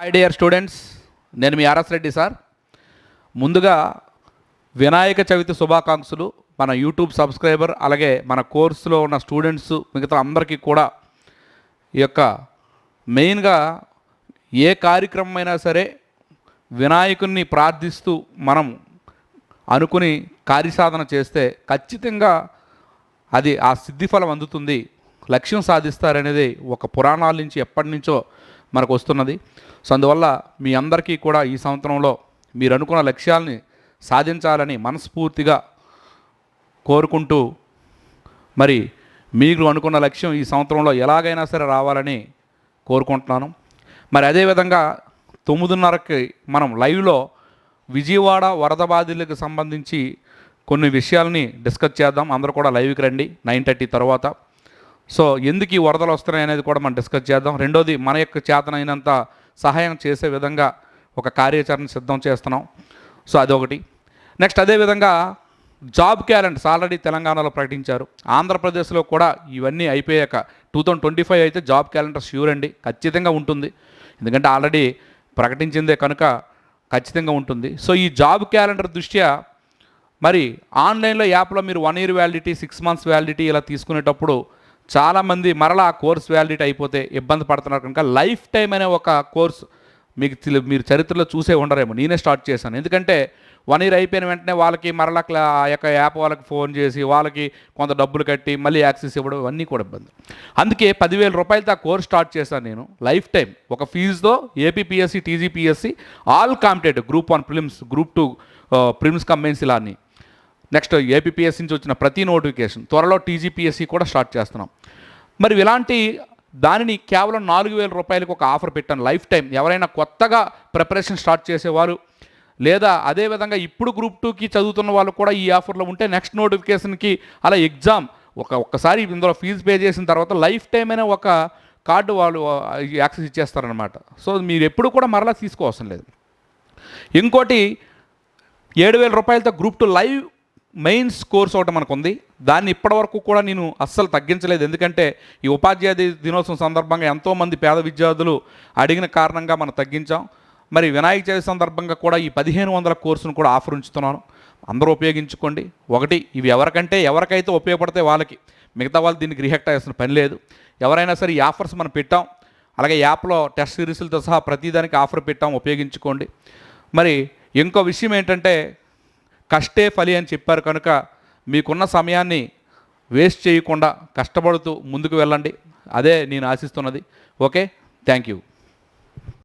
Hi dear students నేను మీ RS Reddy sir. ముందుగా వినాయక చవితి శుభాకాంక్షలు మన యూట్యూబ్ సబ్స్క్రైబర్ అలాగే మన కోర్సులో ఉన్న స్టూడెంట్స్ మిగతా అందరికీ కూడా ఈ యొక్క మెయిన్గా ఏ కార్యక్రమం అయినా సరే వినాయకుడిని ప్రార్థిస్తూ మనం అనుకుని కార్యసాధన చేస్తే ఖచ్చితంగా అది ఆ సిద్ధిఫలం అందుతుంది లక్ష్యం సాధిస్తారనేది ఒక పురాణాల నుంచి ఎప్పటి నుంచో మనకు వస్తున్నది. సో అందువల్ల మీ అందరికీ కూడా ఈ సంవత్సరంలో మీరు అనుకున్న లక్ష్యాలని సాధించాలని మనస్ఫూర్తిగా కోరుకుంటూ మరి మీరు అనుకున్న లక్ష్యం ఈ సంవత్సరంలో ఎలాగైనా సరే రావాలని కోరుకుంటున్నాను. మరి అదేవిధంగా తొమ్మిదిన్నరకి మనం లైవ్లో విజయవాడ వరద బాధితులకు సంబంధించి కొన్ని విషయాల్ని డిస్కస్ చేద్దాం. అందరూ కూడా లైవ్కి రండి. నైన్ థర్టీ తర్వాత సో ఎందుకు ఈ వరదలు వస్తున్నాయి అనేది కూడా మనం డిస్కస్ చేద్దాం. రెండోది మన యొక్క చేతనైనంత సహాయం చేసే విధంగా ఒక కార్యాచరణ సిద్ధం చేస్తున్నాం. సో అదొకటి. నెక్స్ట్ అదేవిధంగా జాబ్ క్యాలెండర్స్ ఆల్రెడీ తెలంగాణలో ప్రకటించారు. ఆంధ్రప్రదేశ్లో కూడా ఇవన్నీ అయిపోయాక టూ థౌజండ్ ట్వంటీ ఫైవ్ అయితే జాబ్ క్యాలెండర్ ష్యూర్ అండి. ఖచ్చితంగా ఉంటుంది. ఎందుకంటే ఆల్రెడీ ప్రకటించిందే కనుక ఖచ్చితంగా ఉంటుంది. సో ఈ జాబ్ క్యాలెండర్ దృష్ట్యా మరి ఆన్లైన్లో యాప్లో మీరు one year validity six months validity ఇలా తీసుకునేటప్పుడు చాలామంది మరలా ఆ కోర్స్ వ్యాలిడిటీ అయిపోతే ఇబ్బంది పడుతున్నారు కనుక లైఫ్ టైం అనే ఒక కోర్స్ మీకు మీరు చరిత్రలో చూసే ఉండరేమో. నేనే స్టార్ట్ చేశాను. ఎందుకంటే వన్ ఇయర్ అయిపోయిన వెంటనే వాళ్ళకి మరలా ఆ యొక్క యాప్ వాళ్ళకి ఫోన్ చేసి వాళ్ళకి కొంత డబ్బులు కట్టి మళ్ళీ యాక్సెస్ ఇవ్వడం ఇవన్నీ కూడా ఇబ్బంది. అందుకే పదివేల రూపాయలతో ఆ కోర్స్ స్టార్ట్ చేశాను నేను. లైఫ్ టైం ఒక ఫీజుతో APPSC TGPSC all competitive group one prelims group two prelims combines ఇలా అని నెక్స్ట్ ఏపీపీఎస్సీ నుంచి వచ్చిన ప్రతి నోటిఫికేషన్ త్వరలో టీజీపీఎస్సీ కూడా స్టార్ట్ చేస్తున్నాం. మరి ఇలాంటి దానిని కేవలం నాలుగు వేల రూపాయలకు ఒక ఆఫర్ పెట్టాను లైఫ్ టైం ఎవరైనా కొత్తగా ప్రిపరేషన్ స్టార్ట్ చేసేవారు లేదా అదేవిధంగా ఇప్పుడు గ్రూప్ టూకి చదువుతున్న వాళ్ళు కూడా ఈ ఆఫర్లో ఉంటే నెక్స్ట్ నోటిఫికేషన్కి అలా ఎగ్జామ్ ఒక ఒక్కసారి ఇందులో ఫీజు పే చేసిన తర్వాత లైఫ్ టైం అనే ఒక కార్డు వాళ్ళు యాక్సెస్ ఇచ్చేస్తారనమాట సో మీరు ఎప్పుడు కూడా మరలా తీసుకోవసరం లేదు. ఇంకోటి ఏడు వేల రూపాయలతో group two live mains course ఒకటి మనకు ఉంది దాన్ని ఇప్పటివరకు కూడా నేను అస్సలు తగ్గించలేదు. ఎందుకంటే ఈ ఉపాధ్యాయ దినోత్సవం సందర్భంగా ఎంతోమంది పేద విద్యార్థులు అడిగిన కారణంగా మనం తగ్గించాం. మరి వినాయక చవితి సందర్భంగా కూడా ఈ పదిహేను వందల కోర్సును కూడా ఆఫర్ ఉంచుతున్నాను. అందరూ ఉపయోగించుకోండి. ఒకటి ఇవి ఎవరికంటే ఎవరికైతే ఉపయోగపడితే వాళ్ళకి. మిగతా వాళ్ళు దీనికి రిహెక్ట్ అయ్యాల్సిన పని లేదు. ఎవరైనా సరే ఈ ఆఫర్స్ మనం పెట్టాం. అలాగే యాప్లో టెస్ట్ సిరీస్లతో సహా ప్రతిదానికి ఆఫర్ పెట్టాం. ఉపయోగించుకోండి. మరి ఇంకో విషయం ఏంటంటే కష్టే ఫలి అని చెప్పారు కనుక మీకున్న సమయాన్ని వేస్ట్ చేయకుండా కష్టపడుతూ ముందుకు వెళ్ళండి. అదే నేను ఆశిస్తున్నది. ఓకే? Thank you.